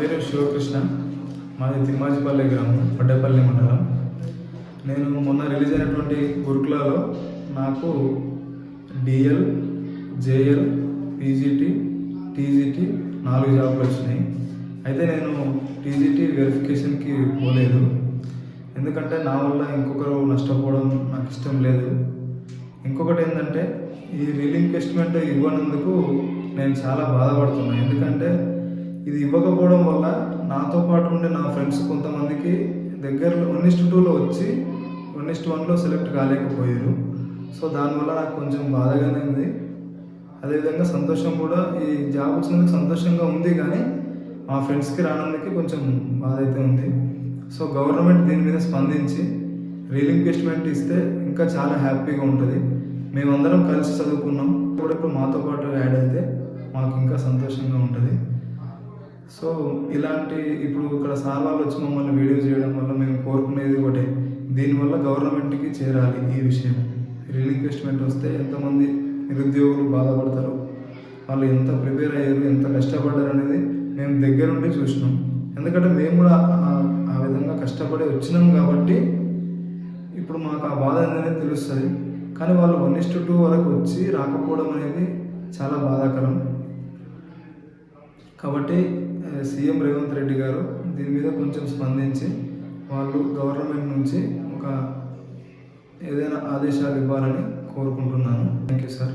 పేరు శివకృష్ణ. మాది తిమ్మాజిపల్లి గ్రామం పడ్డపల్లి మండలం. నేను మొన్న రిలీజ్ అయినటువంటి గురుకులలో నాకు డిఎల్ జేఎల్ పీజీటీ టీజీటీ నాలుగు జాబులు వచ్చినాయి. అయితే నేను టీజీటీ వెరిఫికేషన్కి పోలేదు. ఎందుకంటే నా వల్ల ఇంకొకరు నష్టపోవడం నాకు ఇష్టం లేదు. ఇంకొకటి ఏంటంటే ఈ రీలింక్వెస్ట్మెంట్ ఇవ్వనందుకు నేను చాలా బాధపడుతున్నాను ఎందుకంటే ఇది ఇవ్వకపోవడం వల్ల నాతో పాటు ఉండే నా ఫ్రెండ్స్ కొంతమందికి దగ్గరలో వన్ ఇస్ట్ టూలో వచ్చి వన్ ఇస్ట్ వన్లో సెలెక్ట్ కాలేకపోయారు. సో దానివల్ల నాకు కొంచెం బాధగానే ఉంది. అదేవిధంగా సంతోషం కూడా ఈ జాబ్ వచ్చినందుకు సంతోషంగా ఉంది కానీ మా ఫ్రెండ్స్కి రానందుకు కొంచెం బాధ అయితే ఉంది. సో గవర్నమెంట్ దీని మీద స్పందించి రీలింక్వెస్ట్మెంట్ ఇస్తే ఇంకా చాలా హ్యాపీగా ఉంటుంది. మేమందరం కలిసి చదువుకున్నాం. కూడా ఇప్పుడు మాతో పాటు యాడ్ అయితే మాకు ఇంకా సంతోషంగా ఉంటుంది. సో ఇలాంటి ఇప్పుడు ఇక్కడ సార్ వాళ్ళు వచ్చి మమ్మల్ని వీడియో చేయడం వల్ల మేము కోరుకునేది ఒకటే. దీనివల్ల గవర్నమెంట్కి చేరాలి ఈ విషయం. రీలింక్వెస్ట్మెంట్ వస్తే ఎంతమంది నిరుద్యోగులు బాధపడతారు? వాళ్ళు ఎంత ప్రిపేర్ అయ్యారు? ఎంత కష్టపడ్డారు అనేది మేము దగ్గరుండి చూసినాం. ఎందుకంటే మేము కూడా ఆ- విధంగా కష్టపడి వచ్చినాం కాబట్టి ఇప్పుడు మాకు ఆ బాధ అనేది తెలుస్తుంది. కానీ వాళ్ళు వన్ ఇస్ టూ వరకు వచ్చి రాకపోవడం అనేది చాలా బాధాకరం. కాబట్టి సీఎం రేవంత్ రెడ్డి గారు దీని మీద కొంచెం స్పందించి వాళ్ళు గవర్నమెంట్ నుంచి ఒక ఏదైనా ఆదేశాలు ఇవ్వాలని కోరుకుంటున్నాను. Thank you sir.